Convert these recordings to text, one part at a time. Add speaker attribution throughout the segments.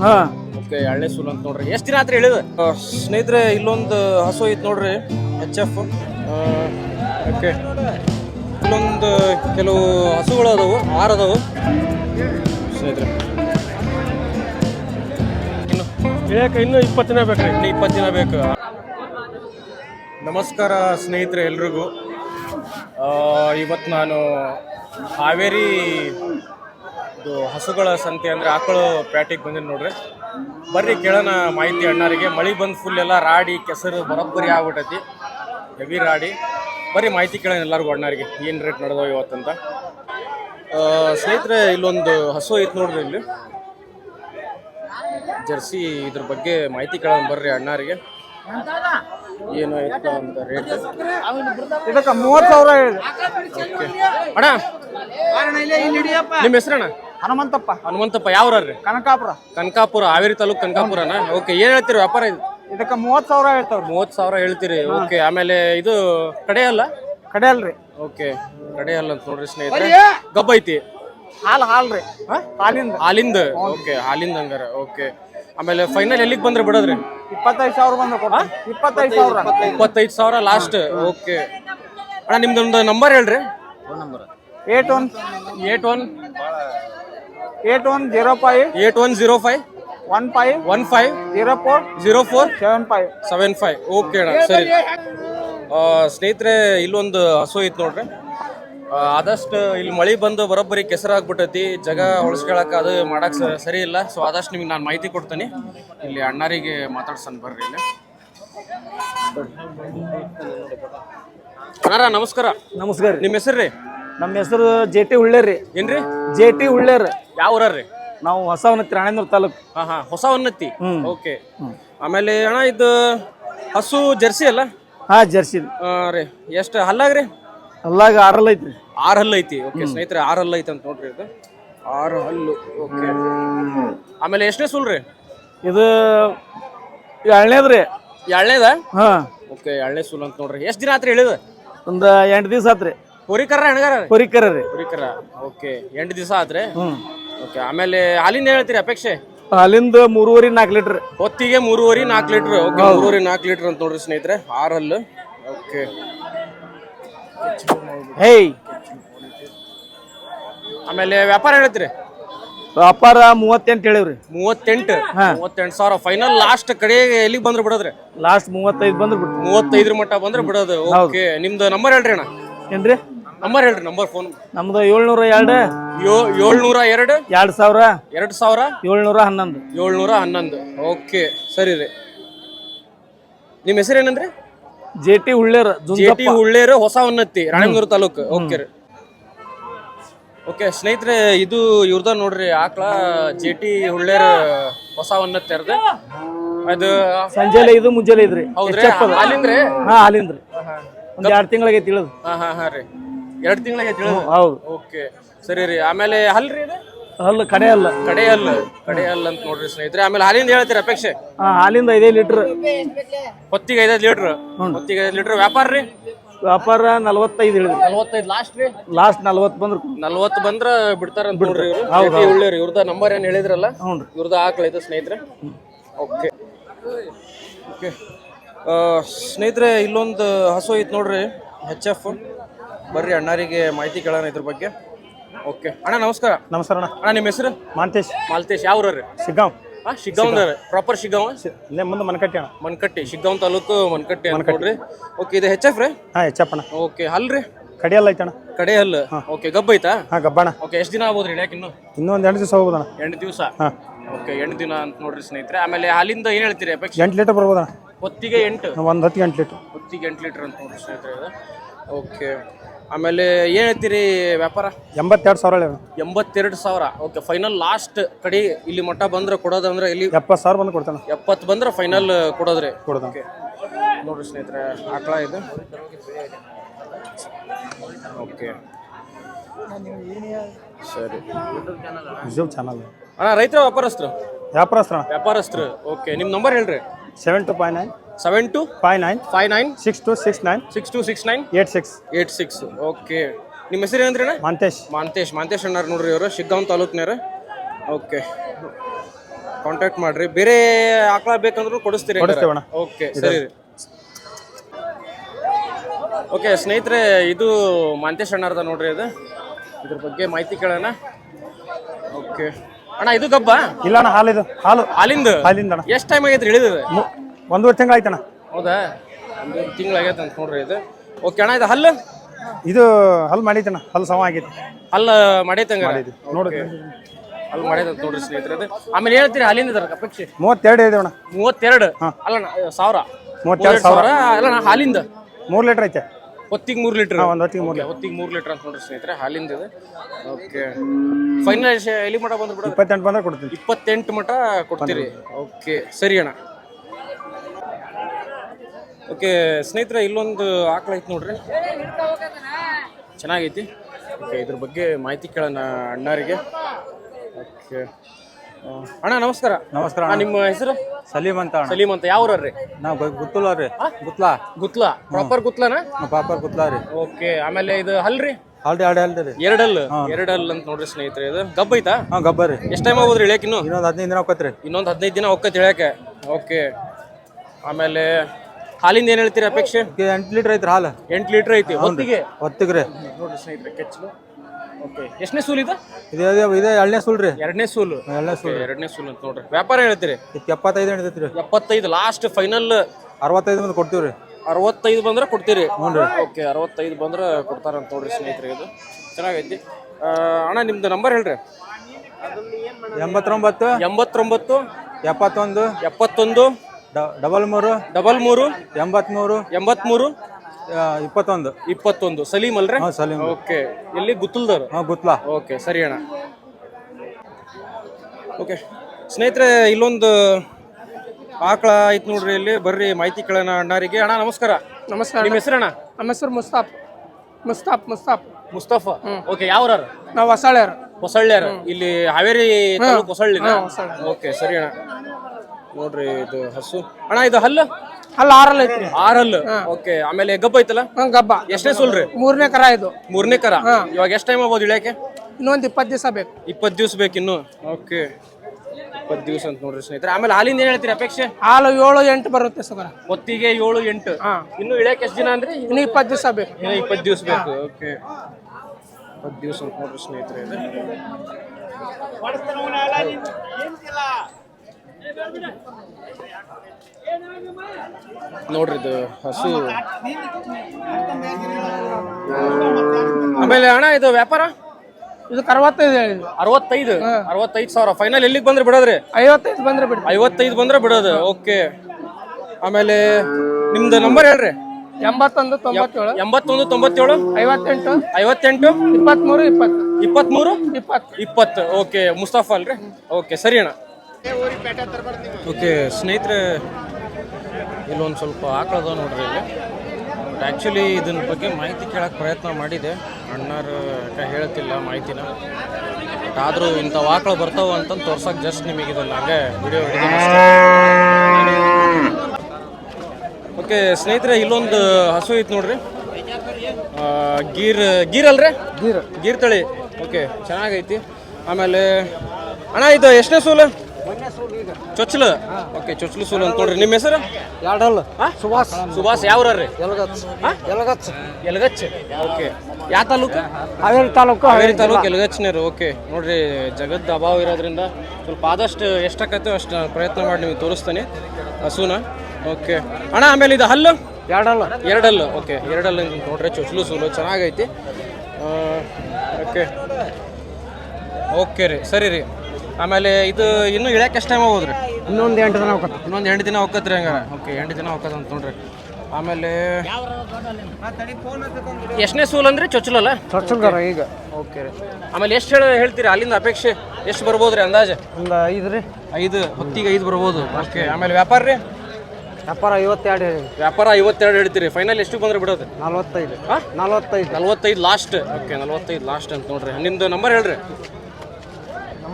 Speaker 1: ಹಾ.
Speaker 2: ಓಕೆ ಎರಡನೇ ಸೂಲ್ ಅಂತ ನೋಡ್ರಿ. ಎಷ್ಟು ದಿನ ಆತ್ರಿ ಹೇಳಿದ ಸ್ನೇಹಿತರೆ ಇಲ್ಲೊಂದು ಹಸು ಐತಿ ನೋಡ್ರಿ ಎಚ್ ಎಫ್ ಓಕೆ. ಇಲ್ಲೊಂದು ಕೆಲವು ಹಸುಗಳು ಅದಾವು ಆರು ಅದಾವು. ಸ್ನೇಹಿತರೆ. ಇನ್ನು
Speaker 1: ಇಳಿಯಕ್ಕೆ ಇನ್ನೂ ಇಪ್ಪತ್ತು ದಿನ ಬೇಕು
Speaker 2: ಇನ್ನು ಇಪ್ಪತ್ತು ದಿನ ಬೇಕು. ನಮಸ್ಕಾರ ಸ್ನೇಹಿತರೆ ಎಲ್ರಿಗೂ. ಇವತ್ತು ನಾನು ಹಾವೇರಿ ಇದು ಹಸುಗಳ ಸಂತೆ ಅಂದರೆ ಆಕಳು ಪ್ಯಾಟಿಗೆ ಬಂದಿದೆ ನೋಡ್ರಿ. ಬರ್ರಿ ಕೇಳೋಣ ಮಾಹಿತಿ ಅಣ್ಣಾರಿಗೆ. ಮಳೆ ಬಂದು ಫುಲ್ ಎಲ್ಲ ರಾಡಿ ಕೆಸರು ಬರೋಬ್ಬರಿ ಆಗ್ಬಿಟ್ಟೈತಿ ಹೆವಿ ರಾಡಿ. ಬರ್ರಿ ಮಾಹಿತಿ ಕೇಳೋಣ ಎಲ್ಲರಿಗೂ ಅಣ್ಣಾರಿಗೆ. ಏನು ರೇಟ್ ನಡೆದವ ಇವತ್ತಂತ? ಸ್ನೇಹಿತರೆ ಇಲ್ಲೊಂದು ಹಸು ಐತೆ ನೋಡ್ರಿ ಇಲ್ಲಿ. ಜರ್ಸಿ ಇದ್ರ ಬಗ್ಗೆ ಮಾಹಿತಿ ಕೇಳೋಣ ಬರ್ರಿ ಅಣ್ಣಾರಿಗೆ. ಏನು ಐತ ಅಂತ ರೇಟ್
Speaker 1: ಇದಕ್ಕೆ ಮೂವತ್ತು ಸಾವಿರ ಓಕೆ
Speaker 2: ಅಣ್ಣ. ನಿಮ್ಮ ಹೆಸರಣ್ಣ?
Speaker 1: ಹನುಮಂತಪ್ಪ.
Speaker 2: ಹನುಮಂತಪ್ಪ ಯಾವ್ರಿ
Speaker 1: ಕನಕಾಪುರ.
Speaker 2: ಕನಕಾಪುರ ಹಾವೇರಿ ತಾಲೂಕ್ ಕನಕಾಪುರನ? ಓಕೆ ಏನ್ ಹೇಳ್ತೀರಿ ವ್ಯಾಪಾರ ಇದು?
Speaker 1: ಇದಕ್ಕೆ ಮೂವತ್ ಸಾವಿರ ಹೇಳ್ತಾವ್ರಿ.
Speaker 2: ಮೂವತ್ ಸಾವಿರ ಹೇಳ್ತೀರಿ. ಓಕೆ ಆಮೇಲೆ ಇದು ಕಡೆ ಅಲ್ಲ?
Speaker 1: ಕಡೆ ಅಲ್ರಿ.
Speaker 2: ಓಕೆ ಕಡೆ ಅಲ್ಲ ಅಂತ ನೋಡ್ರಿ ಸ್ನೇಹಿತರೆ. ಗಬ್ಬ ಐತಿ?
Speaker 1: ಹಾಲು ಹಾಲು ರೀ ಹಾಲಿಂದ.
Speaker 2: ಹಾಲಿಂದ? ಓಕೆ ಹಾಲಿಂದ ಹಂಗಾರ. ಓಕೆ ಆಮೇಲೆ ಫೈನಲ್ ಎಲ್ಲಿಗೆ ಬಂದ್ರೆ ಬಿಡೋದ್ರಿ?
Speaker 1: ಇಪ್ಪತ್ತೈದು ಸಾವಿರ ಬಂದ್ರೆ ಕೊಡ ಇಪ್ಪತ್ತೈದು ಸಾವಿರ.
Speaker 2: ಇಪ್ಪತ್ತೈದು ಸಾವಿರ ಲಾಸ್ಟ್ ಓಕೆ ಅಣ್ಣ ನಿಮ್ದೊಂದು ನಂಬರ್ ಹೇಳ್ರಿ.
Speaker 1: Eight one.
Speaker 2: Eight one.
Speaker 1: Eight one zero five
Speaker 2: eight one zero five
Speaker 1: one five
Speaker 2: one five
Speaker 1: zero four
Speaker 2: zero four
Speaker 1: seven five
Speaker 2: seven five okay ಅಣ್ಣ ಸರಿ. ಆ, ಸ್ನೇಹಿತರೆ ಇಲ್ಲೊಂದು ಹಸು ಐತೆ ನೋಡ್ರಿ. ಆದಷ್ಟು ಇಲ್ಲಿ ಮಳೆ ಬಂದು ಬರೋಬ್ಬರಿ ಕೆಸರಾಗ್ಬಿಟ್ಟೈತಿ ಜಗ ಹೊಳ್ಸ್ಕೊಳಕ ಅದು ಮಾಡಕ್ ಸ- ಸರಿ ಇಲ್ಲ. ಸೊ ಆದಷ್ಟು ನಿಮ್ಗೆ ನಾನು ಮಾಹಿತಿ ಕೊಡ್ತೀನಿ. ಇಲ್ಲಿ ಅಣ್ಣಾರಿಗೆ ಮಾತಾಡ್ಸನ್ ಬರ್ರಿ ಇಲ್ಲಿ. ಅಣ್ಣಾರ ನಮಸ್ಕಾರ.
Speaker 1: ನಮಸ್ಕಾರ ರೀ.
Speaker 2: ನಿಮ್ಮ ಹೆಸರು ರೀ?
Speaker 1: ನಮ್ಮ ಹೆಸರು ಜೆ ಟಿ ಉಳ್ಳೇರಿ
Speaker 2: ಏನ್ರಿ?
Speaker 1: ಜೆ ಟಿ ಉಳ್ಳೇರ್
Speaker 2: ಯಾವ ಊರ್ರಿ
Speaker 1: ನಾವು ಹೊಸವನತ್ತಿ ರಾಣೇಂದ್ರ ತಾಲೂಕು.
Speaker 2: ಹಾ ಹಾ ಹೊಸ ಉನ್ನತಿ ಓಕೆ. ಆಮೇಲೆ ಅಣ್ಣ ಇದು ಹಸು ಜರ್ಸಿ ಅಲ್ಲ?
Speaker 1: ಹಾ ಜರ್ಸಿ
Speaker 2: ಆ, ರೀ. ಎಷ್ಟು ಹಲ್ಲಾಗ್ರಿ?
Speaker 1: ಆರ್ ಆರಲ್ ಐತ್ರಿ.
Speaker 2: ಆರ್ ಹಲ್ಲು ಐತಿ. ಓಕೆ ಸ್ನೇಹಿತರೆ ಆರು ಹಲ್ಲು ಐತಿ ಅಂತ ನೋಡ್ರಿ ಇದು. ಆರು ಹಲ್ಲು ಓಕೆ. ಆಮೇಲೆ ಎಷ್ಟನೇ ಸುಲ್ರಿ ರೀ?
Speaker 1: ಇದು ಎಳ್ನೇದ್ರಿ
Speaker 2: ಎರಡನೇದ
Speaker 1: ಹಾ.
Speaker 2: ಓಕೆ ಎರಡನೇ ಸುಲ್ ಅಂತ ನೋಡ್ರಿ. ಎಷ್ಟು ದಿನ ಆತ್ರಿ ಹೇಳಿದ
Speaker 1: ಒಂದು ಎಂಟ್ ದಿವಸ ಆತ್ರಿ.
Speaker 2: ಹೊರಿಕರ ಹೆಣ್ಗಾರ
Speaker 1: ರೀ?
Speaker 2: ಹೊರಿಕರ ಓಕೆ. ಎಂಟು ದಿವಸ ಆತ್ರಿ?
Speaker 1: ಹ್ಮ್.
Speaker 2: ಓಕೆ ಆಮೇಲೆ ಹಾಲಿಂದ ಹೇಳ್ತೀರಿ ಅಪೇಕ್ಷೆ?
Speaker 1: ಅಲ್ಲಿಂದ ಮೂರುವರೆ ನಾಲ್ಕು ಲೀಟ್ರ್
Speaker 2: ಹೊತ್ತಿಗೆ ಮೂರುವರೆ ನಾಲ್ಕು ಲೀಟ್ರ್ ಓಕೆ ಮೂರುವರೆ ನಾಲ್ಕು ಲೀಟ್ರ್ ಅಂತ ನೋಡ್ರಿ ಸ್ನೇಹಿತರೆ ಆರ್ ಹಲ್ಲು. ಓಕೆ
Speaker 1: ಹೇ
Speaker 2: ಆಮೇಲೆ ವ್ಯಾಪಾರ ಹೇಳ್ತೀರಿ?
Speaker 1: ವ್ಯಾಪಾರ ಮೂವತ್ತೆಂಟು ಹೇಳಿವ್ರಿ.
Speaker 2: ಮೂವತ್ತೆಂಟು? ಮೂವತ್ತೆಂಟು ಸಾವಿರ. ಫೈನಲ್ ಲಾಸ್ಟ್ ಕಡೆ ಎಲ್ಲಿಗೆ ಬಂದ್ರೆ ಬಿಡೋದ್ರಿ?
Speaker 1: ಲಾಸ್ಟ್ ಮೂವತ್ತೈದು ಬಂದ್ರೆ ಬಿಡ್ತೀವಿ
Speaker 2: ಮೂವತ್ತೈದ್ರ ಮಟ್ಟ ಬಂದ್ರೆ ಬಿಡೋದು. ಓಕೆ ನಿಮ್ದು ನಂಬರ್ ಹೇಳ್ರಿ ಅಣ್ಣ.
Speaker 1: ಏನ್ರಿ?
Speaker 2: ನಂಬರ್ ಹೇಳ್ರಿ ನಂಬರ್ ಫೋನ್.
Speaker 1: ನಮ್ದು ಏಳ್ನೂರ ಎರಡು.
Speaker 2: ಏಳ್ನೂರ ಎರಡು?
Speaker 1: ಎರಡು ಸಾವಿರ.
Speaker 2: ಎರಡು ಸಾವಿರ?
Speaker 1: ಏಳ್ನೂರ ಹನ್ನೊಂದು.
Speaker 2: ಏಳ್ನೂರ ಹನ್ನೊಂದು. ಓಕೆ ಸರಿ ರೀ. ನಿಮ್ಮ ಹೆಸರು ಏನಂದ್ರಿ?
Speaker 1: ಜೆ ಟಿ ಹುಳ್ಳೇರ್
Speaker 2: ಜೆ ಟಿ ಉಳ್ಳೇರು ಹೊಸ ಉನ್ನತಿ ರಾಣಿಂಗೂರು ತಾಲೂಕು ಓಕೆ ರೀ. ಓಕೆ ಸ್ನೇಹಿತರೆ ಇದು ಇವ್ರದ ನೋಡ್ರಿ ಆಕಳ ಜೆ ಟಿ ಹುಳ್ಳೇರ್ ಹೊಸ ಉನ್ನತಿ ಅರ್ದ ಅದು
Speaker 1: ಸಂಜೆಲೆ ಇದು ಮುಂಜಾನೆ ಇದ್ರಿ.
Speaker 2: ಹೌದ್ರಿ? ಹಾಲಿಂದ್ರಿ?
Speaker 1: ಹಾ ಅಲ್ಲಿಂದ್ರಿ ಒಂದ್ ಎರಡ್ ತಿಂಗಳಿಗೆ ತಿಳಿದು
Speaker 2: ಹಾ ಹಾ ಹಾ ರೀ. ಎರಡು ತಿಂಗಳಿಗೆ ತಿಳಿದು?
Speaker 1: ಹೌದು.
Speaker 2: ಓಕೆ. ಸರಿ ರೀ. ಆಮೇಲೆ ಹಲ್ರಿ ಇದು?
Speaker 1: ಅಲ್ಲ ಕಡೆ ಅಲ್ಲ
Speaker 2: ಕಡೆ ಹಲ್ಲು. ಕಡೆ ಹಲ್ಲು ಅಂತ ನೋಡ್ರಿ ಸ್ನೇಹಿತರೆ. ಆಮೇಲೆ ಹಾಲಿಂದ ಹೇಳ್ತೀರಿ ಅಪೇಕ್ಷೆ?
Speaker 1: ಹಾಲಿಂದ ಐದೇ ಲೀಟ್ರ್.
Speaker 2: ಹೊತ್ತಿಗೆ ಐದೈದು ಲೀಟ್ರ್. ಹೊತ್ತಿಗೆ ಐದು ಲೀಟ್ರ್. ವ್ಯಾಪಾರ ರೀ?
Speaker 1: ವ್ಯಾಪಾರ ನಲವತ್ತೈದು ಹೇಳಿದ್ರಿ.
Speaker 2: ನಲ್ವತ್ತೈದು ಲಾಸ್ಟ್ ರೀ?
Speaker 1: ಲಾಸ್ಟ್ ನಲ್ವತ್ತು ಬಂದ್ರು.
Speaker 2: ನಲ್ವತ್ತು ಬಂದ್ರ ಬಿಡ್ತಾರ ಅಂತ ನೋಡ್ರಿ ಇವರು. ಒಳ್ಳೆಯವ್ರಿ ಇವ್ರದ ನಂಬರ್ ಏನು ಹೇಳಿದ್ರಲ್ಲ?
Speaker 1: ಹ್ಞೂ
Speaker 2: ಇವ್ರದ ಆಕಳ ಇದು ಸ್ನೇಹಿತರೆ. ಓಕೆ. ಓಕೆ. ಸ್ನೇಹಿತರೆ ಇಲ್ಲೊಂದು ಹಸು ಐತ್ ನೋಡ್ರಿ. ಹೆಚ್ ಎಫ್ ಬರ್ರಿ ಅಣ್ಣಾರಿಗೆ ಮಾಹಿತಿ ಕೇಳೋಣ ಇದ್ರ ಬಗ್ಗೆ. ಓಕೆ ಅಣ್ಣ ನಮಸ್ಕಾರ.
Speaker 1: ನಮಸ್ಕಾರ ಅಣ್ಣ.
Speaker 2: ಅಣ್ಣ ನಿಮ್ಮ ಹೆಸರು?
Speaker 1: ಮಾಂತೇಶ್
Speaker 2: ಮಾಲ್ತೇಶ್. ಯಾವ ರೀ
Speaker 1: ಸಿಗ್ಗಾಂವ್
Speaker 2: ಹಾ ಶಿಗ್ಗಾಂವ್ ಪ್ರಾಪರ್ ಶಿಗ್ಗಾಂವ್?
Speaker 1: ಇಲ್ಲೇ ಮುಂದೆ ಮನಕಟ್ಟಿ ಅಣ್ಣ.
Speaker 2: ಮನ್ಕಟ್ಟಿ. ಶಿಗ್ಗಾಂವ್ ತಾಲೂಕು ಮನ್ಕಟ್ಟಿ ಅನ್ಕೊಡ್ರಿ ಓಕೆ ಇದು ಹೆಚ್ ಎಫ್ ರೀ?
Speaker 1: ಹಾ ಹೆಚ್ಚಪ್ಪಣ್ಣ
Speaker 2: ಓಕೆ ಹಲ್ರಿ
Speaker 1: ಕಡೆಯಲ್ಲ ಐತಣ
Speaker 2: ಕಡೆ ಹಲ್ಲು ಓಕೆ ಗಬ್ಬ ಐತಾ?
Speaker 1: ಹಾ ಗಬ್ಬಣ್ಣ
Speaker 2: ಓಕೆ ಎಷ್ಟು ದಿನ ಆಗ್ಬೋದ್ರಿ ಯಾಕೆ ಇನ್ನು?
Speaker 1: ಇನ್ನೊಂದು ಎಂಟು ದಿವಸ ಹೋಗ್ಬೋದಣ
Speaker 2: ಎಂಟು ದಿವಸ?
Speaker 1: ಹಾಂ.
Speaker 2: ಓಕೆ ಎಂಟು ದಿನ ಅಂತ ನೋಡ್ರಿ ಸ್ನೇಹಿತರೆ. ಆಮೇಲೆ ಅಲ್ಲಿಂದ ಏನು ಹೇಳ್ತೀರಿ ಅಪೇಕ್ಷೆ?
Speaker 1: ಎಂಟು ಲೀಟರ್ ಬರ್ಬೋದಣ
Speaker 2: ಹೊತ್ತಿಗೆ ಎಂಟು?
Speaker 1: ಒಂದು ಹತ್ತು ಎಂಟು ಲೀಟರ್
Speaker 2: ಹೊತ್ತಿಗೆ ಎಂಟು ಲೀಟರ್ ಅಂತ ನೋಡ್ರಿ ಸ್ನೇಹಿತರೆ ಓಕೆ ಆಮೇಲೆ ಏನ್ ಹೇಳ್ತೀರಿ ವ್ಯಾಪಾರ?
Speaker 1: ಎಂಬತ್ತೆರಡು ಸಾವಿರ ಹೇಳಿ.
Speaker 2: ಎಂಬತ್ತೆರಡು ಸಾವಿರ. ಓಕೆ ಫೈನಲ್ ಲಾಸ್ಟ್ ಕಡೆ ಇಲ್ಲಿ ಮಟ್ಟ ಬಂದ್ರೆ ಕೊಡೋದಂದ್ರೆ ಇಲ್ಲಿ
Speaker 1: ಎಪ್ಪತ್ತು ಸಾವಿರ ಬಂದು ಕೊಡ್ತಾನೆ.
Speaker 2: ಎಪ್ಪತ್ತು ಬಂದ್ರೆ ಫೈನಲ್ ಕೊಡೋದ್ರಿ.
Speaker 1: ಕೊಡೋದು
Speaker 2: ಓಕೆ ನೋಡ್ರಿ ಸ್ನೇಹಿತರೆ ಆಕಳ ಇದು. ಓಕೆ ಸರಿ.
Speaker 1: YouTube channel.
Speaker 2: ಅಣ್ಣ ರೈತರ ವ್ಯಾಪಾರಸ್ಥರು?
Speaker 1: ವ್ಯಾಪಾರಸ್ತ್ರ
Speaker 2: ವ್ಯಾಪಾರಸ್ಥರು. ಓಕೆ ನಿಮ್ಮ ನಂಬರ್ ಹೇಳ್ರಿ.
Speaker 1: Seven two five nine
Speaker 2: seven two
Speaker 1: five nine
Speaker 2: five nine
Speaker 1: six two six nine
Speaker 2: six two six nine
Speaker 1: eight six
Speaker 2: eight six. Okay. ನಿಮ್ಮ ಹೆಸರು ಏನಂದ್ರಿ
Speaker 1: ಮಂತೇಶ್.
Speaker 2: ಮಾಂತೇಶ್. ಮಾಂತೇಶ್ ಅಣ್ಣಾರ್ ನೋಡ್ರಿ ಇವರು. ಶಿಗ್ಗಾಂವ್ ತಾಲೂಕ್ನವ್ರ. ಓಕೆ. ಕಾಂಟ್ಯಾಕ್ಟ್ ಮಾಡ್ರಿ. ಬೇರೆ ಆಕಳ ಬೇಕಂದ್ರೂ ಕೊಡಿಸ್ತೀರಿ
Speaker 1: ಕೊಡಿಸ್ತೇವೆ ಅಣ್ಣ.
Speaker 2: ಓಕೆ. ಸರಿ. ಓಕೆ ಸ್ನೇಹಿತರೆ ಇದು ಮಾಂತೇಶ್ ಅಣ್ಣಾರ್ದ ನೋಡ್ರಿ ಇದು ಇದ್ರ ಬಗ್ಗೆ ಮಾಹಿತಿ ಕೇಳೋಣ. ಓಕೆ. ಅಣ್ಣ ಇದು ಗಬ್ಬ?
Speaker 1: ಇಲ್ಲ ಅಣ್ಣ ಹಾಲಿದು ಹಾಲು.
Speaker 2: ಹಾಲಿಂದ?
Speaker 1: ಹಾಲಿಂದ ಅಣ್ಣ
Speaker 2: ಎಷ್ಟು ಟೈಮ್ ಆಗೈತ್ರಿ ಇಳಿದಿದೆ
Speaker 1: ಒಂದೂವರೆ ತಿಂಗಳು ಆಯ್ತಣ್ಣ
Speaker 2: ಹೌದಾ? ಒಂದು ತಿಂಗಳಾಗೈತೆ ಅಂತ ನೋಡ್ರಿ ಇದು. ಓಕೆ ಅಣ್ಣ ಇದು ಹಲ್ಲು?
Speaker 1: ಇದು ಹಲ್ ಮಾಡೈತಣ್ಣ ಹಲ್ ಸಮ ಆಗೈತೆ
Speaker 2: ಹಲ್ಲು ಮಾಡೈತಂಗ
Speaker 1: ನೋಡಿದ್ರೆ
Speaker 2: ಅಲ್ಲಿ ಮಾಡಿದ್ರೆ ನೋಡ್ರಿ ಸ್ನೇಹಿತರೆ ಆಮೇಲೆ ಹೇಳ್ತೀರಿ ಹಾಲಿಂದ ಇದರ ಅಪೇಕ್ಷೆ?
Speaker 1: ಮೂವತ್ತೆರಡು ಇದೆ ಅಣ್ಣ
Speaker 2: ಮೂವತ್ತೆರಡು ಅಲ್ಲ ಅಣ್ಣ, ಸಾವಿರ.
Speaker 1: ಮೂವತ್ತೆರಡು
Speaker 2: ಸಾವಿರ. ಅಲ್ಲ ಅಣ್ಣ, ಹಾಲಿಂದ?
Speaker 1: ಮೂರು ಲೀಟ್ರ್ ಐತೆ.
Speaker 2: ಹೊತ್ತಿಗೆ ಮೂರು ಲೀಟರ್.
Speaker 1: ಒಂದು ಹೊತ್ತಿಗೆ ಮೂರು
Speaker 2: ಹೊತ್ತಿಗೆ ಮೂರು ಲೀಟರ್ ಅಂತ ನೋಡ್ರಿ ಸ್ನೇಹಿತರೆ ಹಾಲಿಂದ ಇದೆ. ಓಕೆ ಫೈನಲ್ ಎಲ್ಲಿ ಮಟ ಬಂದ್ರೆ
Speaker 1: ಇಪ್ಪತ್ತೆಂಟು ಬಂದ್ರೆ ಕೊಡ್ತೀನಿ.
Speaker 2: ಇಪ್ಪತ್ತೆಂಟು ಮಟ ಕೊಡ್ತೀರಿ. ಓಕೆ ಸರಿ ಅಣ್ಣ. ಓಕೆ ಸ್ನೇಹಿತರೆ ಇಲ್ಲೊಂದು ಆಕಳ ಐತಿ ನೋಡ್ರಿ. ಚೆನ್ನಾಗೈತಿ. ಓಕೆ ಇದ್ರ ಬಗ್ಗೆ ಮಾಹಿತಿ ಕೇಳೋಣ ಅಣ್ಣಾರಿಗೆ. ಓಕೆ. ಅಣ್ಣ ನಮಸ್ಕಾರ.
Speaker 1: ನಮಸ್ಕಾರ
Speaker 2: ನಿಮ್ಮ ಹೆಸರು?
Speaker 1: ಸಲೀಮ್ ಅಂತ ಅಣ್ಣ.
Speaker 2: ಸಲೀಮ್ ಅಂತ. ಯಾವ್ರಿ
Speaker 1: ನಾವು ಗುತ್ತಲ ರೀ. ಗುತ್ಲಾ.
Speaker 2: ಗುತ್ಲಾ. ಪ್ರಾಪರ್ ಗುತ್ಲಾನ?
Speaker 1: ಪಾಪರ್ ಗುತ್ಲಾ ರೀ.
Speaker 2: ಓಕೆ ಆಮೇಲೆ ಇದು ಹಲ್ರಿ
Speaker 1: ಹಾಲ್ಡಿ ರೀ.
Speaker 2: ಎರಡಲ್ ಎರಡಲ್ ಅಂತ ನೋಡ್ರಿ ಸ್ನೇಹಿತರೆ ಇದು. ಗಬ್ಬ ಐತಾ?
Speaker 1: ಹಾಂ ಗಬ್ಬರ್ ರೀ.
Speaker 2: ಎಷ್ಟು ಟೈಮ್ ಆಗೋದ್ರಿ ಇಳ್ಯಾಕ ಇನ್ನು?
Speaker 1: ಇನ್ನೊಂದು ಹದಿನೈದು ದಿನ ಹೋಗತ್ರಿ
Speaker 2: ಇನ್ನೊಂದು ಹದಿನೈದು ದಿನ ಒಕ್ಕ ಹೇಳಕ್ಕೆ ಓಕೆ. ಆಮೇಲೆ ಹಾಲಿಂದ ಏನು ಹೇಳ್ತೀರಿ ಅಪೇಕ್ಷೆ?
Speaker 1: ಎಂಟು ಲೀಟರ್ ಐತ್ರಿ ಹಾಲು.
Speaker 2: ಎಂಟು ಲೀಟರ್ ಐತಿ ಹೊತ್ತಿಗೆ
Speaker 1: ಹೊತ್ತಿಗೆ ರೀ.
Speaker 2: ನೋಡ್ರಿ ಸ್ನೇಹಿತರೆ ಕೆಚ್ಚಲು. ಓಕೆ ಎಷ್ಟನೇ ಸೂಲ್ ಇದು?
Speaker 1: ಇದು ಇದೆ ಎರಡನೇ ಸೂಲ್ ರೀ.
Speaker 2: ಎರಡನೇ ಸೂಲು.
Speaker 1: ಎರಡನೇ ಸೂಲ್
Speaker 2: ಎರಡನೇ ಸೂಲ್ ಅಂತ ನೋಡ್ರಿ. ವ್ಯಾಪಾರ ಹೇಳ್ತೀರಿ?
Speaker 1: ಇದಕ್ಕೆ ಎಪ್ಪತ್ತೈದು ಹಿಡಿತೈತಿ ರೀ
Speaker 2: ಎಪ್ಪತ್ತೈದು ಲಾಸ್ಟ್ ಫೈನಲ್
Speaker 1: ಅರವತ್ತೈದು ಬಂದ್ರೆ ಕೊಡ್ತೀವಿ ರೀ.
Speaker 2: ಅರವತ್ತೈದು ಬಂದ್ರೆ ಕೊಡ್ತೀರಿ? ಓಕೆ ಅರವತ್ತೈದು ಬಂದ್ರೆ ಕೊಡ್ತಾರಂತ ನೋಡ್ರಿ ಸ್ನೇಹಿತರೆ ಇದು. ಚೆನ್ನಾಗೈತಿ. ಅಣ್ಣ ನಿಮ್ದು ನಂಬರ್ ಹೇಳ್ರಿ.
Speaker 1: ಎಂಬತ್ತೊಂಬತ್ತು
Speaker 2: ಎಂಬತ್ತೊಂಬತ್ತು
Speaker 1: ಎಪ್ಪತ್ತೊಂದು
Speaker 2: ಎಪ್ಪತ್ತೊಂದು
Speaker 1: ಡಬಲ್ ಮೂರು
Speaker 2: ಡಬಲ್ ಮೂರು
Speaker 1: ಎಂಬತ್ಮೂರು
Speaker 2: ಎಂಬತ್ಮೂರು
Speaker 1: ಇಪ್ಪತ್ತೊಂದು.
Speaker 2: ಇಪ್ಪತ್ತೊಂದು. ಸಲೀಮ್ ಅಲ್ರಿ?
Speaker 1: ಹಾಂ ಸಲೀಮ್
Speaker 2: ಓಕೆ. ಎಲ್ಲಿ? ಗುತ್ತಲ್ದವ್ರು?
Speaker 1: ಹಾಂ ಗುತ್ಲಾ.
Speaker 2: ಓಕೆ ಸರಿ ಅಣ್ಣ. ಓಕೆ. ಸ್ನೇಹಿತರೆ ಇಲ್ಲೊಂದು ಆಕಳ ಐತ್ ನೋಡ್ರಿ ಇಲ್ಲಿ. ಬರ್ರಿ ಮಾಹಿತಿ ಕೇಳೋಣ ಅಣ್ಣಾರಿಗೆ. ಅಣ್ಣ ನಮಸ್ಕಾರ.
Speaker 3: ನಮಸ್ಕಾರ
Speaker 2: ನಿಮ್ಮ ಹೆಸರಣ್ಣ
Speaker 3: ನಮ್ಮ ಹೆಸರು ಮುಸ್ತಾಫ್. ಮುಸ್ತಾಫ್ ಮುಸ್ತಾಫ್.
Speaker 2: ಮುಸ್ತಫಾ? ಓಕೆ ಯಾವ್ರ
Speaker 3: ನಾವು ಹೊಸಳ್ಯಾರ.
Speaker 2: ಹೊಸಳ್ಳ್ಯಾರ ಇಲ್ಲಿ ಹಾವೇರಿ ತಾಲೂಕು ಹೊಸಳ್ಳಿನ? ಓಕೆ ಸರಿ ಅಣ್ಣ. ನೋಡ್ರಿ ಇದು ಹಸು. ಅಣ್ಣ ಇದು ಹಲ್ಲು?
Speaker 3: ಅಲ್ಲ ಆರಲ್ ಐತ್ರಿ.
Speaker 2: ಆರಲ್ ಓಕೆ ಆಮೇಲೆ ಗಬ್ಬ ಐತಲ್ಲ?
Speaker 3: ಹ್ಮ್ ಗಬ್ಬ.
Speaker 2: ಎಷ್ಟನೇ ಸುಲ್ರಿ?
Speaker 3: ಮೂರನೇ ಕರ ಇದು.
Speaker 2: ಮೂರನೇ ಕರ? ಇವಾಗ ಎಷ್ಟು ಟೈಮ್ ಆಗ್ಬೋದು ಇಳಿಯಕ್ಕೆ?
Speaker 3: ಇನ್ನೊಂದು ಇಪ್ಪತ್ತು ದಿವಸ ಬೇಕು.
Speaker 2: ಇಪ್ಪತ್ತು ಬೇಕು ಇನ್ನು? ಓಕೆ. ಇಪ್ಪತ್ತು ದಿವಸ ಅಂತ ನೋಡ್ರಿ ಸ್ನೇಹಿತರೆ. ಆಮೇಲೆ ಹಾಲಿಂದ ಏನ್ ಹೇಳ್ತೀರಿ ಅಪೇಕ್ಷೆ?
Speaker 3: ಹಾಲು ಏಳು ಎಂಟು ಬರುತ್ತೆ ಸುಗರ
Speaker 2: ಹೊತ್ತಿಗೆ ಏಳು ಎಂಟು? ಇನ್ನು ಇಳಿಯಕ್ಕೆ ಎಷ್ಟು ದಿನ ಅಂದ್ರೆ?
Speaker 3: ಇನ್ನು ಇಪ್ಪತ್ತು ದಿವಸ ಬೇಕು.
Speaker 2: ಇನ್ನು ಇಪ್ಪತ್ತು ದಿವಸ ಬೇಕು ಓಕೆ. ಇಪ್ಪತ್ತು ದಿವಸ ಅಂತ ನೋಡ್ರಿ ಸ್ನೇಹಿತರೆ ಇದು. ನೋಡ್ರಿ ಇದು ಹಸು. ಆಮೇಲೆ ಅಣ್ಣ ಇದು ವ್ಯಾಪಾರ?
Speaker 3: ಇದು ಅರವತ್ತೈದು
Speaker 2: ಅರವತ್ತೈದು? ಅರವತ್ತೈದು ಸಾವಿರ. ಫೈನಲ್ ಎಲ್ಲಿಗೆ ಬಂದ್ರೆ ಬಿಡೋದ್ರಿ?
Speaker 3: ಐವತ್ತೈದು ಬಂದ್ರೆ ಬಿಡ
Speaker 2: ಐವತ್ತೈದು ಬಂದ್ರೆ ಬಿಡೋದು. ಓಕೆ ಆಮೇಲೆ ನಿಮ್ದು ನಂಬರ್ ಹೇಳ್ರಿ.
Speaker 3: ಎಂಬತ್ತೊಂದು ತೊಂಬತ್ತೇಳು.
Speaker 2: ಎಂಬತ್ತೊಂದು ತೊಂಬತ್ತೇಳು?
Speaker 3: ಐವತ್ತೆಂಟು.
Speaker 2: ಐವತ್ತೆಂಟು?
Speaker 3: ಇಪ್ಪತ್ತ್ಮೂರು ಇಪ್ಪತ್ತು.
Speaker 2: ಇಪ್ಪತ್ತ್ಮೂರು?
Speaker 3: ಇಪ್ಪತ್ತು.
Speaker 2: ಇಪ್ಪತ್ತು. ಓಕೆ ಮುಸ್ತಫಾ ಅಲ್ರಿ? ಓಕೆ ಸರಿ ಅಣ್ಣ. ಓಕೆ ಸ್ನೇಹಿತರೆ ಇಲ್ಲೊಂದು ಸ್ವಲ್ಪ ಆಕಳದ ನೋಡ್ರಿ ಇಲ್ಲಿ. ಬಟ್ ಆ್ಯಕ್ಚುಲಿ ಇದನ್ನ ಬಗ್ಗೆ ಮಾಹಿತಿ ಕೇಳೋಕ್ಕೆ ಪ್ರಯತ್ನ ಮಾಡಿದೆ. ಅಣ್ಣಾರು ಹೇಳ್ತಿಲ್ಲ ಮಾಹಿತಿನ. ಬಟ್ ಆದರೂ ಇಂಥ ಆಕಳು ಬರ್ತಾವ ಅಂತಂದು ತೋರ್ಸೋಕೆ ಜಸ್ಟ್ ನಿಮಗೆ ಇದನ್ನ ಹಾಗೆ ವಿಡಿಯೋ ಓಕೆ ಸ್ನೇಹಿತರೆ ಇಲ್ಲೊಂದು ಹಸು ಐತೆ ನೋಡ್ರಿ. ಗೀರ್ ಗೀರ್ ಅಲ್ರಿ? ಗೀರ್. ಗೀರ್ ತಳಿ. ಓಕೆ ಚೆನ್ನಾಗೈತಿ. ಆಮೇಲೆ ಅಣ್ಣ ಇದು ಎಷ್ಟನೇ ಸೂಲು? ಚೊಚ್ಚಲು? ಓಕೆ ಚೊಚ್ಚಲು ಸೂಲು ಅಂತ ನೋಡ್ರಿ ನಿಮ್ಮ ಹೆಸರು?
Speaker 3: ಯಾಡಲ್
Speaker 2: ಸುಭಾಷ್. ಸುಭಾಷ್ ಯಾವ್ರಿ
Speaker 3: ಎಲಗಚ್ಚ ಎಲಗಚ್ಚ
Speaker 2: ಎಲಗಚ್ ಓಕೆ ಯಾವ ತಾಲೂಕು?
Speaker 3: ಹಾವೇರಿ ತಾಲೂಕು
Speaker 2: ಹಾವೇರಿ ತಾಲೂಕು ಎಲಗಚ್ನೇರು ಓಕೆ ನೋಡ್ರಿ ಜಗದ್ ಅಭಾವ ಇರೋದ್ರಿಂದ ಸ್ವಲ್ಪ ಆದಷ್ಟು ಎಷ್ಟಾಗತ್ತೋ ಅಷ್ಟು ಪ್ರಯತ್ನ ಮಾಡಿ ನಿಮಗೆ ತೋರಿಸ್ತೀನಿ. ಹಸುನ ಓಕೆ ಅಣ್ಣ ಆಮೇಲೆ ಇದು ಹಲ್ಲು?
Speaker 3: ಎರಡಲ್ಲ.
Speaker 2: ಎರಡಲ್ಲ. ಓಕೆ ಎರಡಲ್ಲ ನೋಡ್ರಿ ಚೊಚ್ಚಲು ಸೂಲು ಚೆನ್ನಾಗೈತಿ. ಓಕೆ ಓಕೆ ರೀ ಸರಿ ರೀ. ಆಮೇಲೆ ಇದು ಇನ್ನೂ ಇಳ್ಯಾಕೆ ಎಷ್ಟು ಟೈಮ್ ಹೋಗೋದ್ರಿ?
Speaker 3: ಇನ್ನೊಂದು ಎಂಟು ದಿನ ಹೋಗತ್ತೆ.
Speaker 2: ಇನ್ನೊಂದು ಎಂಟು ದಿನ ಹೋಗತ್ರಿ ಹಂಗಾರೆ? ಓಕೆ ಎಂಟು ದಿನ ಹೋಗತ್ ಅಂತ ನೋಡ್ರಿ. ಆಮೇಲೆ ಎಷ್ಟನೇ ಸೂಲ್ ಅಂದ್ರೆ ಚೊಚ್ಚಲಲ್ಲ
Speaker 3: ಚೊಚ್ಚಲ್ಗಾರ ಈಗ.
Speaker 2: ಓಕೆ ರೀ. ಆಮೇಲೆ ಎಷ್ಟು ಹೇಳ ಹೇಳ್ತೀರಿ? ಅಲ್ಲಿಂದ ಅಪೇಕ್ಷೆ ಎಷ್ಟು ಬರ್ಬೋದು ರೀ ಅಂದಾಜು?
Speaker 3: ಒಂದು ಐದು ರೀ.
Speaker 2: ಐದು ಹೊತ್ತಿಗೆ ಐದು ಬರ್ಬೋದು. ಓಕೆ ಆಮೇಲೆ ವ್ಯಾಪಾರ ರೀ?
Speaker 3: ವ್ಯಾಪಾರ ಐವತ್ತೆರಡು ಹೇಳಿ.
Speaker 2: ವ್ಯಾಪಾರ ಐವತ್ತೆರಡು ಹೇಳ್ತೀರಿ. ಫೈನಲ್ ಎಷ್ಟು ಬಂದ್ರೆ ಬಿಡೋದು?
Speaker 3: ನಲ್ವತ್ತೈದು.
Speaker 2: ಹಾಂ?
Speaker 3: ನಲ್ವತ್ತೈದು.
Speaker 2: ನಲ್ವತ್ತೈದು ಲಾಸ್ಟ್ ಓಕೆ ನಲ್ವತ್ತೈದು ಲಾಸ್ಟ್ ಅಂತ ನೋಡ್ರಿ. ನಿಮ್ದು ನಂಬರ್ ಹೇಳ್ರಿ.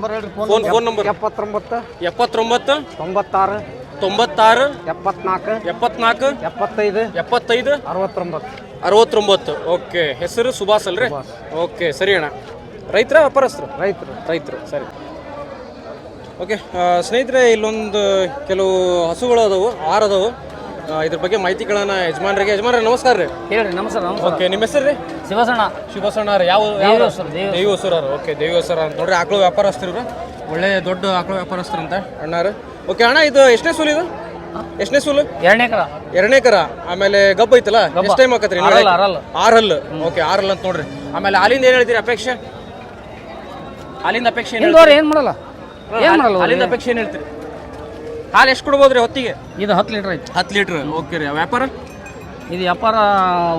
Speaker 3: ನಂಬರ್ ಹೇಳ್ರಿ
Speaker 2: ಫೋನ್ ಫೋನ್ ನಂಬರ್
Speaker 3: ಎಪ್ಪತ್ತೊಂಬತ್ತು
Speaker 2: ಎಪ್ಪತ್ತೊಂಬತ್ತು
Speaker 3: ತೊಂಬತ್ತಾರು
Speaker 2: ತೊಂಬತ್ತಾರು
Speaker 3: ಎಪ್ಪತ್ನಾಲ್ಕು
Speaker 2: ಎಪ್ಪತ್ನಾಲ್ಕು
Speaker 3: ಎಪ್ಪತ್ತೈದು
Speaker 2: ಎಪ್ಪತ್ತೈದು
Speaker 3: ಅರವತ್ತೊಂಬತ್ತು.
Speaker 2: ಅರವತ್ತೊಂಬತ್ತು. ಓಕೆ ಹೆಸರು ಸುಭಾಷ್ ಅಲ್ರಿ? ಓಕೆ ಸರಿ ಅಣ್ಣ. ರೈತರ ವ್ಯಾಪಾರಸ್ಥರು?
Speaker 3: ರೈತರು.
Speaker 2: ರೈತರು ಸರಿ. ಓಕೆ ಸ್ನೇಹಿತರೆ ಇಲ್ಲೊಂದು ಕೆಲವು ಹಸುಗಳು ಅದಾವು ಆರು ಅದಾವು. ಇದ್ರ ಬಗ್ಗೆ ಮಾಹಿತಿಗಳನ್ನ ಯಜಮಾನ್ರಿಗೆ ಯಜಮಾನ್ರೆ ನಮಸ್ಕಾರ ರೀ.
Speaker 3: ಹೇಳ್ರಿ ನಮಸ್ಕಾರ ನಮಸ್ಕಾರ.
Speaker 2: ಓಕೆ ನಿಮ್ಮ ಹೆಸರು ರೀ?
Speaker 3: ಶಿವಸಣ್ಣ
Speaker 2: ಶಿವಸಣ್ಣ ಯಾವ
Speaker 3: ದೇವಿ
Speaker 2: ಓಕೆ ದೇವಿ ಹೊಸೂರು ಅಂತ. ನೋಡ್ರಿ ಆಕಳು ವ್ಯಾಪಾರಸ್ಥರು ಒಳ್ಳೆ ದೊಡ್ಡ ಆಕಳು ವ್ಯಾಪಾರಸ್ಥರು ಅಂತ ಅಣ್ಣಾರು. ಓಕೆ ಅಣ್ಣ ಇದು ಎಷ್ಟನೇ ಸೂಲು ಇದು? ಎಷ್ಟನೇ ಸೂಲು?
Speaker 3: ಎರಡನೇ ಕರ
Speaker 2: ಎರಡನೇ ಕರ ಆಮೇಲೆ ಗಬ್ಬ ಐತಲ್ಲ? ಎಷ್ಟು ಟೈಮ್ ಆಕತ್ರಿ ಆರ್
Speaker 3: ಹಲ್
Speaker 2: ಓಕೆ
Speaker 3: ಆರ್
Speaker 2: ಆರಲ್ ಓಕೆ ಆರಲ್ ಅಂತ ನೋಡ್ರಿ. ಆಮೇಲೆ ಅಲ್ಲಿಂದ ಏನು ಹೇಳ್ತೀರಿ ಅಪೇಕ್ಷೆ? ಅಲ್ಲಿಂದ ಅಪೇಕ್ಷೆ ಏನು
Speaker 3: ಮಾಡಲ್ಲ? ಏನು ಮಾಡಲ್ಲ
Speaker 2: ಹಾಲಿಂದ ಅಪೇಕ್ಷೆ ಏನು ಹೇಳ್ತೀರಿ? ಹಾಲು ಎಷ್ಟು ಕೊಡ್ಬೋದ್ರಿ ಹೊತ್ತಿಗೆ?
Speaker 3: ಇದು ಹತ್ತು ಲೀಟ್ರ್ ಐತಿ.
Speaker 2: ಹತ್ತು ಲೀಟ್ರ್. ಓಕೆ ರೀ. ವ್ಯಾಪಾರ?
Speaker 3: ಇದು ವ್ಯಾಪಾರ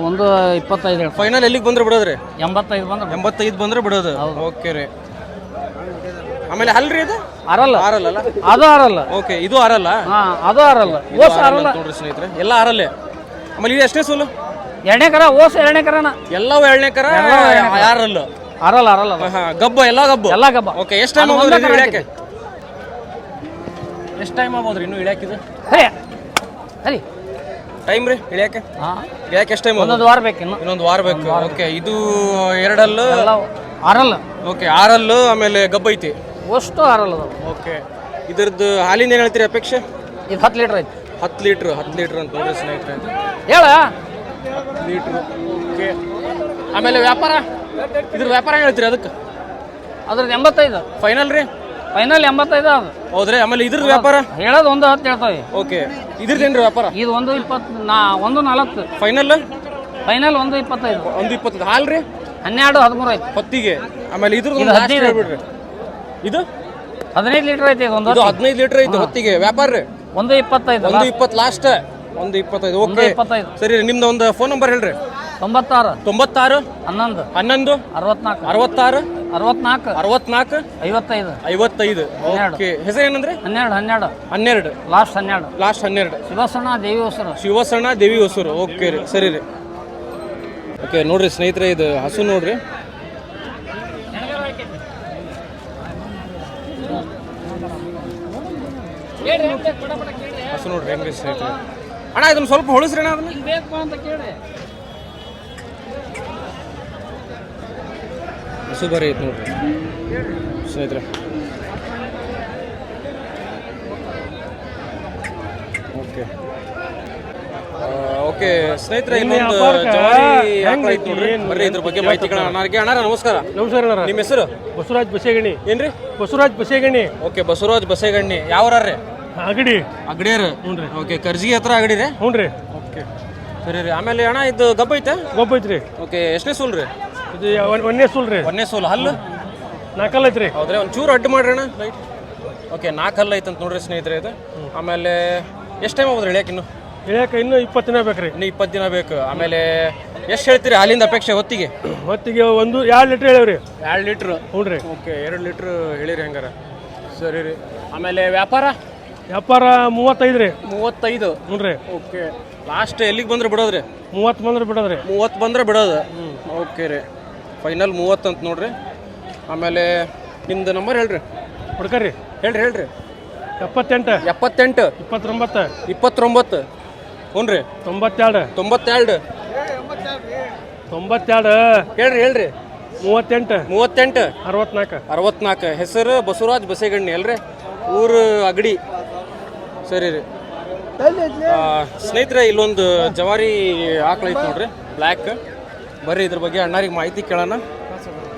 Speaker 3: ಒಂದು ಇಪ್ಪತ್ತೈದು
Speaker 2: ಫೈನಲ್ ಎಲ್ಲಿಗೆ ಬಂದ್ರೆ ಬಿಡೋದ್ರಿ
Speaker 3: ಎಂಬತ್ತೈದು ಬಂದ್ರೆ
Speaker 2: ಎಂಬತ್ತೈದು ಬಂದ್ರೆ ಬಿಡೋದು. ಓಕೆ ರೀ. ಆಮೇಲೆ ಹಲ್ರಿ ಇದು?
Speaker 3: ಅರಲ್ಲ
Speaker 2: ಆರಲ್ಲ. ಅಲ್ಲ
Speaker 3: ಅದು ಆರಲ್ಲ.
Speaker 2: ಓಕೆ ಇದು ಆರಲ್ಲ?
Speaker 3: ಹಾ ಅದು ಅರಲ್ಲ ಓಸ್
Speaker 2: ಆರಲ್ಲ
Speaker 3: ಅರಲ್ಲ
Speaker 2: ನೋಡ್ರಿ ಸ್ನೇಹಿತರೆ. ಎಲ್ಲ ಆರಲ್ಲೇ? ಆಮೇಲೆ ಇದು ಎಷ್ಟೇ ಸೋಲು?
Speaker 3: ಎರಡನೇ ಕರ ಓಸ್ ಎರಡನೇ ಕರನ.
Speaker 2: ಎಲ್ಲವೂ ಎರಡನೇ ಕರ? ಯಾರಲ್ಲ
Speaker 3: ಅರಲ್ಲ ಅರಲ್ಲ ಅದು.
Speaker 2: ಹಾ ಗಬ್ಬ ಎಲ್ಲ ಗಬ್ಬ?
Speaker 3: ಎಲ್ಲ ಗಬ್ಬ.
Speaker 2: ಓಕೆ ಎಷ್ಟು ಟೈಮ್
Speaker 3: ಹೋಗೋದು
Speaker 2: ಇದು ಇಳ್ಯಾಕೆ ಎಷ್ಟು ಟೈಮ್ ಆಗ್ಬೋದು ಇನ್ನು ಇಳ್ಯಾಕಿದು
Speaker 3: ಸರಿ ಸರಿ
Speaker 2: ಟೈಮ್ ರೀ ಇಳ್ಯಾಕೆ?
Speaker 3: ಹಾಂ.
Speaker 2: ಇಳ್ಯಾಕೆ ಎಷ್ಟು ಟೈಮ್
Speaker 3: ಒಂದೊಂದು ವಾರ ಬೇಕು ಇನ್ನು.
Speaker 2: ಇನ್ನೊಂದು ವಾರ ಬೇಕು. ಓಕೆ ಇದು ಎರಡಲ್ಲು?
Speaker 3: ಆರಲ್ಲ.
Speaker 2: ಓಕೆ ಆರಲ್ಲು ಆಮೇಲೆ ಗಬ್ಬ ಐತಿ?
Speaker 3: ಅಷ್ಟು ಆರಲ್ಲ
Speaker 2: ಓಕೆ ಇದ್ರದ್ದು ಹಾಲಿಂದ ಏನು ಹೇಳ್ತೀರಿ ಅಪೇಕ್ಷೆ?
Speaker 3: ಇದು ಹತ್ತು ಲೀಟ್ರ್ ಐತಿ.
Speaker 2: ಹತ್ತು ಲೀಟ್ರ್ ಹತ್ತು ಲೀಟ್ರ್ ಅಂತ ನೋಡ್ರಿ ಸ್ನೇಹಿತರೆ.
Speaker 3: ಹೇಳ.
Speaker 2: ಲೀಟ್ರ್ ಓಕೆ ಆಮೇಲೆ ವ್ಯಾಪಾರ? ಇದ್ರ ವ್ಯಾಪಾರ ಹೇಳ್ತೀರಿ ಅದಕ್ಕೆ?
Speaker 3: ಅದ್ರದ್ದು ಎಂಬತ್ತೈದು.
Speaker 2: ಫೈನಲ್ ರೀ?
Speaker 3: ಫೈನಲ್ ಎಂಬತ್ತೈದು ಅದು.
Speaker 2: ಹೌದ್ರಿ? ಆಮೇಲೆ ಇದ್ರ ವ್ಯಾಪಾರ?
Speaker 3: ಹೇಳೋದು ಒಂದು ಹತ್ತು ಹೇಳ್ತಾವೆ.
Speaker 2: ಓಕೆ. ಇದ್ರದೇನ್ರಿ ವ್ಯಾಪಾರ?
Speaker 3: ಇದು ಒಂದು ಇಪ್ಪತ್ತು ನಾ ಒಂದು ನಲವತ್ತು
Speaker 2: ಫೈನಲ್
Speaker 3: ಫೈನಲ್ ಒಂದು ಇಪ್ಪತ್ತೈದು.
Speaker 2: ಒಂದು ಇಪ್ಪತ್ತು ಹಾಲ್ ರೀ
Speaker 3: ಹನ್ನೆರಡು ಹದಿಮೂರು ಐತಿ.
Speaker 2: ಹೊತ್ತಿಗೆ. ಆಮೇಲೆ ಇದ್ರ
Speaker 3: ಇದು ಹದಿನೈದು.
Speaker 2: ಹೇಳ್ಬಿಡ್ರಿ. ಇದು?
Speaker 3: ಹದಿನೈದು ಲೀಟರ್ ಐತಿ ಇದು ಒಂದು
Speaker 2: ಹದಿನೈದು ಲೀಟರ್ ಐತೆ ಹೊತ್ತಿಗೆ. ವ್ಯಾಪಾರ ರೀ
Speaker 3: ಒಂದು ಇಪ್ಪತ್ತೈದು
Speaker 2: ಒಂದು ಇಪ್ಪತ್ತು ಲಾಸ್ಟ್ ಒಂದು ಇಪ್ಪತ್ತೈದು. ಓಕೆ.
Speaker 3: ಇಪ್ಪತ್ತೈದು.
Speaker 2: ಸರಿ ನಿಮ್ದು ಒಂದು ಫೋನ್ ನಂಬರ್ ಹೇಳ್ರಿ.
Speaker 3: ತೊಂಬತ್ತಾರು.
Speaker 2: ತೊಂಬತ್ತಾರು?
Speaker 3: ಹನ್ನೊಂದು.
Speaker 2: ಹನ್ನೊಂದು?
Speaker 3: ಅರವತ್ನಾಲ್ಕು.
Speaker 2: ಅರವತ್ತಾರು?
Speaker 3: ಅರವತ್ನಾಲ್ಕು.
Speaker 2: ಅರವತ್ನಾಲ್ಕು?
Speaker 3: ಐವತ್ತೈದು.
Speaker 2: ಐವತ್ತೈದು. ಓಕೆ. ಹೆಸರು ಏನಂದ್ರೆ
Speaker 3: ಹನ್ನೆರಡು ಹನ್ನೆರಡು.
Speaker 2: ಹನ್ನೆರಡು.
Speaker 3: ಲಾಸ್ಟ್ ಹನ್ನೆರಡು.
Speaker 2: ಲಾಸ್ಟ್ ಹನ್ನೆರಡು.
Speaker 3: ಶಿವಸಣ್ಣ ದೇವಿ ಹೊಸರು.
Speaker 2: ಶಿವಸಣ್ಣ ದೇವಿ ಹೊಸರು. ಓಕೆ ರೀ ಸರಿ ರೀ. ಓಕೆ ನೋಡ್ರಿ ಸ್ನೇಹಿತರೆ ಇದು ಹಸು ನೋಡ್ರಿ. ಹಸು ನೋಡ್ರಿ ಹೆಂಗ್ರಿ ಸ್ನೇಹಿತರೆ? ಅಣ್ಣ ಇದನ್ನ ಸ್ವಲ್ಪ ಹೊಳಸ್ರಿ ಅಣ್ಣ ಅದನ್ನ.
Speaker 3: ಕೇಳಿ
Speaker 2: ಐತೆ ನೋಡ್ರಿ. ಸ್ನೇಹಿತರೆ. ಓಕೆ. ಓಕೆ ಸ್ನೇಹಿತರೆ ಇನ್ನೊಂದು ಜವಾರಿ ಆಕಳ ಐತೆ? ನೋಡ್ರಿ. ಬರ್ರಿ ಇದ್ರ ಬಗ್ಗೆ ಮಾಹಿತಿ ಅಣ್ಣಾರ್ಗೆ ಅಣ್ಣಾರ ನಮಸ್ಕಾರ.
Speaker 4: ನಮಸ್ಕಾರ ಅಣ್ಣ
Speaker 2: ನಿಮ್ಮ ಹೆಸರು?
Speaker 4: ಬಸವರಾಜ್ ಬಸೇಗಣಿ.
Speaker 2: ಏನ್ರಿ?
Speaker 4: ಬಸವರಾಜ್ ಬಸೇಗಣಿ.
Speaker 2: ಓಕೆ ಬಸವರಾಜ್ ಬಸೇಗಣ್ಣಿ ಯಾವ್ರಿ
Speaker 4: ಅಗಡಿ
Speaker 2: ಅಗಡಿಯರ್ ಓಕೆ ಕರ್ಜಿಗೆ ಹತ್ರ ಅಗಡಿ ರೀ?
Speaker 4: ಹ್ಞೂ ರೀ.
Speaker 2: ಓಕೆ. ಸರಿ ರೀ. ಆಮೇಲೆ ಅಣ್ಣ ಇದು ಗಬ್ಬ ಐತೆ?
Speaker 4: ಗೊಬ್ಬ ಐತ್ರಿ.
Speaker 2: ಓಕೆ ಎಷ್ಟನೇ ಸೂಲ್ ರೀ?
Speaker 4: ಇದು ಒಂದ್- ಸೂಲ್ ರೀ.
Speaker 2: ಒಂದೇ ಸೂಲ್ ಹಲ್ಲು?
Speaker 4: ನಾಲ್ಕಲ್ಲ ಐತ್ರಿ
Speaker 2: ಹೌದ್ರಿ ಒಂದು ಚೂರು ಅಡ್ಡು ಮಾಡ್ರಣ ಲೈಟ್ ಓಕೆ ನಾಲ್ಕು ಹಲ್ಲು ಐತಂತ ನೋಡ್ರಿ ಸ್ನೇಹಿತರೆ ಇದು. ಆಮೇಲೆ ಎಷ್ಟು ಟೈಮ್ ಆಗೋದ್ರಿ ಇಳಿಯಕ್ಕೆ ಇನ್ನು?
Speaker 4: ಇಳಿಯಕ್ಕೆ ಇನ್ನೂ ಇಪ್ಪತ್ತು ದಿನ ಬೇಕ್ರಿ.
Speaker 2: ಇನ್ನು ಇಪ್ಪತ್ತು ದಿನ ಬೇಕು. ಆಮೇಲೆ ಎಷ್ಟು ಹೇಳ್ತೀರಿ ಹಾಲಿಂದ ಅಪೇಕ್ಷೆ ಹೊತ್ತಿಗೆ?
Speaker 4: ಹೊತ್ತಿಗೆ ಒಂದು ಎರಡು ಲೀಟ್ರ್ ಹೇಳೇವ್ರಿ.
Speaker 2: ಎರಡು ಲೀಟ್ರ್?
Speaker 4: ಹ್ಞೂ ರೀ
Speaker 2: ಓಕೆ ಎರಡು ಲೀಟ್ರ್ ಹೇಳಿರಿ ಹಂಗಾರ. ಸರಿ ರೀ. ಆಮೇಲೆ ವ್ಯಾಪಾರ?
Speaker 4: ವ್ಯಾಪಾರ ಮೂವತ್ತೈದು ರೀ.
Speaker 2: ಮೂವತ್ತೈದು?
Speaker 4: ಹ್ಞೂ ರೀ
Speaker 2: ಓಕೆ ಲಾಸ್ಟ್ ಎಲ್ಲಿಗೆ ಬಂದ್ರೆ ಬಿಡೋದ್ರಿ?
Speaker 4: ಮೂವತ್ತು ಬಂದ್ರೆ ಬಿಡೋದ್ರಿ.
Speaker 2: ಮೂವತ್ತು ಬಂದ್ರೆ ಬಿಡೋದು? ಓಕೆ ರೀ. ಫೈನಲ್ ಮೂವತ್ತು ಅಂತ ನೋಡ್ರಿ. ಆಮೇಲೆ ನಿಮ್ದು ನಂಬರ್ ಹೇಳ್ರಿ.
Speaker 4: ಹುಡ್ಕರಿ
Speaker 2: ಹೇಳ್ರಿ ಹೇಳ್ರಿ.
Speaker 4: ಎಪ್ಪತ್ತೆಂಟು.
Speaker 2: ಎಪ್ಪತ್ತೆಂಟು.
Speaker 4: ಇಪ್ಪತ್ತೊಂಬತ್ತು.
Speaker 2: ಇಪ್ಪತ್ತೊಂಬತ್ತು. ಹ್ಞೂ ರೀ
Speaker 4: ತೊಂಬತ್ತೆರಡು.
Speaker 2: ತೊಂಬತ್ತೆರಡು.
Speaker 4: ತೊಂಬತ್ತೆರಡು.
Speaker 2: ಹೇಳ್ರಿ ಹೇಳ್ರಿ.
Speaker 4: ಮೂವತ್ತೆಂಟು.
Speaker 2: ಮೂವತ್ತೆಂಟು.
Speaker 4: ಅರವತ್ನಾಲ್ಕು.
Speaker 2: ಅರವತ್ನಾಲ್ಕು. ಹೆಸರು ಬಸವರಾಜ್ ಬಸೇಗಣ್ಣಿ ಅಲ್ರಿ? ಊರು ಅಗಡಿ. ಸರಿ ರೀ. ಸ್ನೇಹಿತರೆ ಇಲ್ಲೊಂದು ಜವಾರಿ ಆಕಳ ಐತೆ ನೋಡ್ರಿ. ಬ್ಲ್ಯಾಕ್ ಬರ್ರಿ ಇದ್ರ ಬಗ್ಗೆ ಅಣ್ಣಾರಿಗೆ ಮಾಹಿತಿ ಕೇಳೋಣ.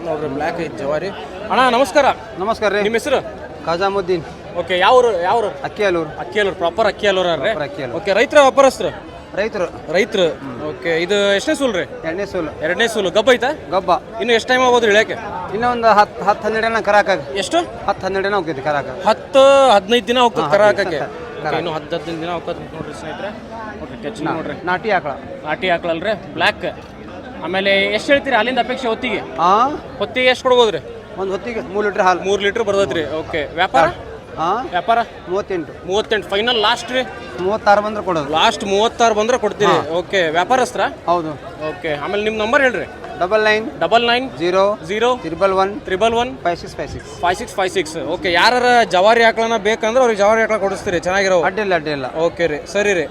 Speaker 2: ನೋಡ್ರಿ ಬ್ಲ್ಯಾಕ್ ಐತಿ ಜವಾರಿ. ಅಣ್ಣ ನಮಸ್ಕಾರ.
Speaker 3: ನಮಸ್ಕಾರ ರೀ.
Speaker 2: ನಿಮ್ಮ ಹೆಸರು?
Speaker 3: ಖಜಾಮುದ್ದೀನ್.
Speaker 2: ಓಕೆ ಯಾವ್ರು ಯಾವ್ರು?
Speaker 3: ಅಕ್ಕಿಯಲ್ಲೂರು.
Speaker 2: ಅಕ್ಕಿಯಲ್ಲೂರು ಪ್ರಾಪರ್ ಅಕ್ಕಿಯಲ್ಲೂರ
Speaker 3: ಅಕ್ಕಿಯಲ್ಲೂರು.
Speaker 2: ಓಕೆ ರೈತರ ವ್ಯಾಪಾರಸ್ಥರು?
Speaker 3: ರೈತರು.
Speaker 2: ರೈತರು? ಓಕೆ ಇದು ಎಷ್ಟನೇ ಸೂಲ್ ರೀ?
Speaker 3: ಎರಡನೇ ಸೂಲು.
Speaker 2: ಎರಡನೇ ಸೂಲು. ಗಬ್ಬ ಐತಾ?
Speaker 3: ಗಬ್ಬ.
Speaker 2: ಇನ್ನು ಎಷ್ಟು ಟೈಮ್ ಆಗ್ಬೋದು ಇಳ್ಯಾಕೆ
Speaker 3: ಇನ್ನೂ ಒಂದು ಹತ್ತು ಹತ್ತು ಹನ್ನೆರಡು ಜನ ಕರಾಕ
Speaker 2: ಎಷ್ಟು?
Speaker 3: ಹತ್ತು ಹನ್ನೆರಡು ಜನ ಹೋಗ್ತೈತಿ ಕರಾಕ
Speaker 2: ಹತ್ತು ಹದಿನೈದು ದಿನ ಹೋಗ್ತದೆ ಕರಾಕಕ್ಕೆ ಇನ್ನು ಹತ್ತು ಹದಿನೈದು ದಿನ ಹೋಗ್ತದೆ ನೋಡ್ರಿ ಸ್ನೇಹಿತರೆ. ಓಕೆ ಟಚ್ ನೋಡ್ರಿ.
Speaker 3: ನಾಟಿ ಹಾಕಳ
Speaker 2: ನಾಟಿ ಹಾಕಳಲ್ರಿ ಬ್ಲ್ಯಾಕ್ ಆಮೇಲೆ ಎಷ್ಟು ಹೇಳ್ತೀರಿ ಅಲ್ಲಿಂದ ಅಪೇಕ್ಷೆ ಹೊತ್ತಿಗೆ?
Speaker 3: ಹಾಂ
Speaker 2: ಹೊತ್ತಿಗೆ ಎಷ್ಟು ಕೊಡ್ಬೋದ್ರಿ?
Speaker 3: ಒಂದು ಹೊತ್ತಿಗೆ ಮೂರು ಲೀಟ್ರ್ ಹಾಲು.
Speaker 2: ಮೂರು ಲೀಟ್ರ್ ಬರ್ತೈತ್ರಿ. ಓಕೆ. ವ್ಯಾಪಾರ?
Speaker 3: ಹಾಂ.
Speaker 2: ವ್ಯಾಪಾರ?
Speaker 3: ಮೂವತ್ತೆಂಟು.
Speaker 2: ಮೂವತ್ತೆಂಟು. ಫೈನಲ್ ಲಾಸ್ಟ್ ರೀ?
Speaker 3: ಮೂವತ್ತಾರು ಬಂದ್ರೆ ಕೊಡೋದು.
Speaker 2: ಲಾಸ್ಟ್ ಮೂವತ್ತಾರು ಬಂದ್ರೆ ಕೊಡ್ತೀರಿ. ಓಕೆ. ವ್ಯಾಪಾರಸ್ತ್ರ
Speaker 3: ಹೌದು.
Speaker 2: ಓಕೆ. ಆಮೇಲೆ ನಿಮ್ಮ ನಂಬರ್ ಹೇಳ್ರಿ.
Speaker 3: Double nine
Speaker 2: double nine
Speaker 3: zero
Speaker 2: zero
Speaker 3: triple one
Speaker 2: triple one
Speaker 3: five six five six.
Speaker 2: Five six five six. Okay. ಯಾರ ಜವಾರಿ ಆಕಳನ ಬೇಕಂದ್ರೆ ಅವ್ರಿಗೆ ಜವಾರಿ ಆಕಳ ಕೊಡಿಸ್ತೀರಿ. ಚೆನ್ನಾಗಿರೋ
Speaker 3: ಅಡ್ಡಿಲ್ಲ ಅಡ್ಡಿಲ್ಲ.
Speaker 2: ಓಕೆ ರೀ. ಸರಿ ರೀ.